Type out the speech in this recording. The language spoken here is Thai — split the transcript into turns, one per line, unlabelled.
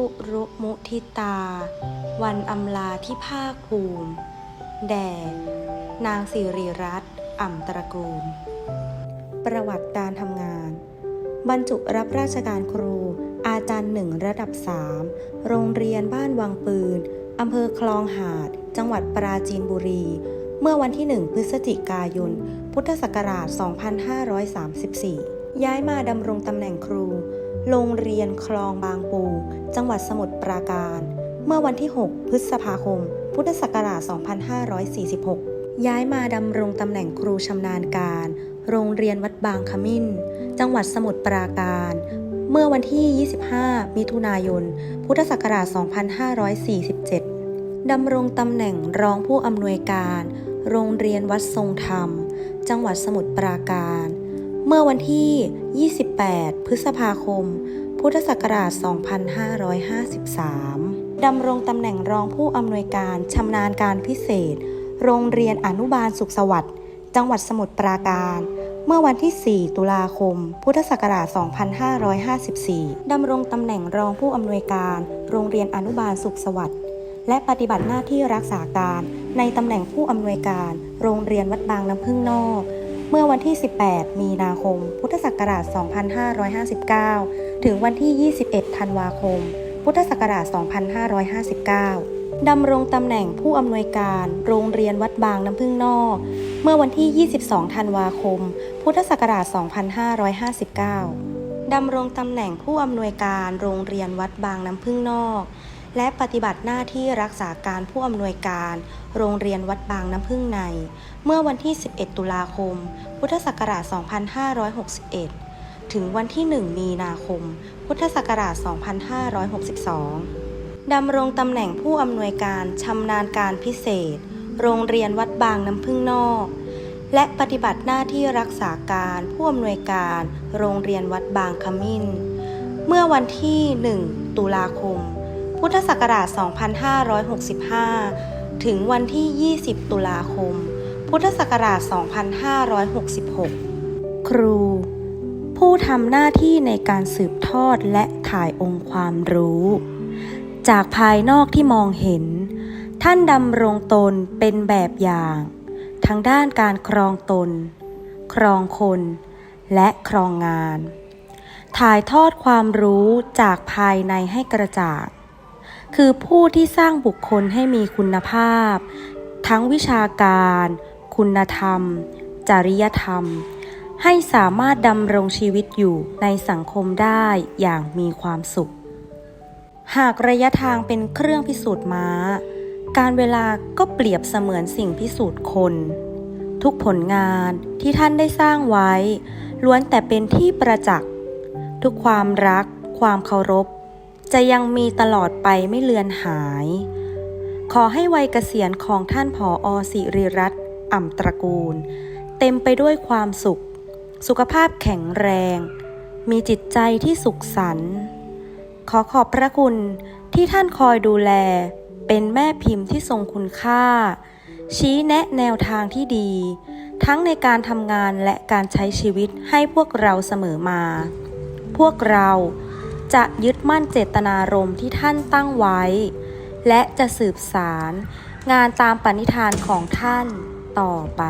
คุรุมุทิตา วันอำลาที่ภาคภูมิ แด่ นางสิริรัตน์อ่ำตระกูล ประวัติการทำงาน บรรจุรับราชการครู อาจารย์หนึ่งระดับ3โรงเรียนบ้านวังปืนอำเภอคลองหาด จังหวัดปราจีนบุรี เมื่อวันที่ 1 พฤศจิกายน พุทธศักราช 2534 ย้ายมาดำรงตำแหน่งครู โรงเรียนคลองบางปู จังหวัดสมุทรปราการ เมื่อวันที่ 6 พฤษภาคม พุทธศักราช 2546 ย้ายมาดำรงตำแหน่งครูชำนาญการ โรงเรียนวัดบางขมิ้น จังหวัดสมุทรปราการ เมื่อวันที่ 25 มิถุนายน พุทธศักราช 2547 ดำรงตำแหน่งรองผู้อำนวยการ โรงเรียนวัดทรงธรรม จังหวัดสมุทรปราการ มื่อวันที่ 28 พฤษภาคม พุทธศักราช 2553 ดำรงตำแหน่งรองผู้อำนวยการชำนาญการพิเศษ โรงเรียนอนุบาลสุขสวัสดิ์ จังหวัดสมุทรปราการ เมื่อวันที่ 4 ตุลาคม พุทธศักราช 2554 ดำรงตำแหน่งรองผู้อำนวยการ โรงเรียนอนุบาลสุขสวัสดิ์และปฏิบัติหน้าที่รักษาการในตำแหน่งผู้อำนวยการ โรงเรียนวัดบางน้ำพึ่งนอก มื่อวันที่ 18 มีนาคม พุทธศักราช 2559 ถึงวันที่ 21 ธันวาคม พุทธศักราช 2559 ดำรงตำแหน่งผู้อำนวยการโรงเรียนวัดบางน้ำพึ่งนอก เมื่อวันที่ 22 ธันวาคม พุทธศักราช 2559 ดำรงตำแหน่งผู้อำนวยการโรงเรียนวัดบางน้ำพึ่งนอก และปฏิบัติหน้าที่รักษาการผู้อำนวยการ โรงเรียนวัดบางน้ำพึ่งใน เมื่อวันที่ 11 ตุลาคม พุทธศักราช 2561 ถึงวันที่ 1 มีนาคม พุทธศักราช 2562 ดำรงตำแหน่งผู้อำนวยการชำนาญการพิเศษ โรงเรียนวัดบางน้ำพึ่งนอก และปฏิบัติหน้าที่รักษาการผู้อำนวยการ โรงเรียนวัดบางขมิ้น เมื่อวันที่ 1 ตุลาคม พุทธศักราช 2565 ถึงวันที่ 20 ตุลาคม พุทธศักราช 2566 ครู ผู้ทำหน้าที่ในการสืบทอดและถ่ายองค์ความรู้ จากภายนอกที่มองเห็น ท่านดำรงตนเป็นแบบอย่างทั้งด้านการครองตน ครองคน และครองงานถ่ายทอดความรู้จากภายในให้กระจ่าง คือผู้ที่สร้างบุคคลให้มีคุณภาพ ทั้งวิชาการ คุณธรรม จริยธรรม ให้สามารถดำรงชีวิตอยู่ในสังคมได้อย่างมีความสุข หากระยะทางเป็นเครื่องพิสูจน์ม้า การเวลาก็เปรียบเสมือนสิ่งพิสูจน์คน ทุกผลงานที่ท่านได้สร้างไว้ ล้วนแต่เป็นที่ประจักษ์ ทุกความรัก ความเคารพ จะยังมีตลอดไปไม่เลือนหาย ขอให้วัยเกษียณของท่านผออสิริรัตน์อ่ำตระกูล เต็มไปด้วยความสุข สุขภาพแข็งแรง มีจิตใจที่สุขสันต์ขอขอบพระคุณที่ท่านคอยดูแล เป็นแม่พิมพ์ที่ทรงคุณค่า ชี้แนะแนวทางที่ดี ทั้งในการทำงานและการใช้ชีวิตให้พวกเราเสมอมา พวกเรา จะยึดมั่นเจตนารมณ์ที่ท่านตั้งไว้ และจะสืบสารงานตามปณิธานของท่านต่อไป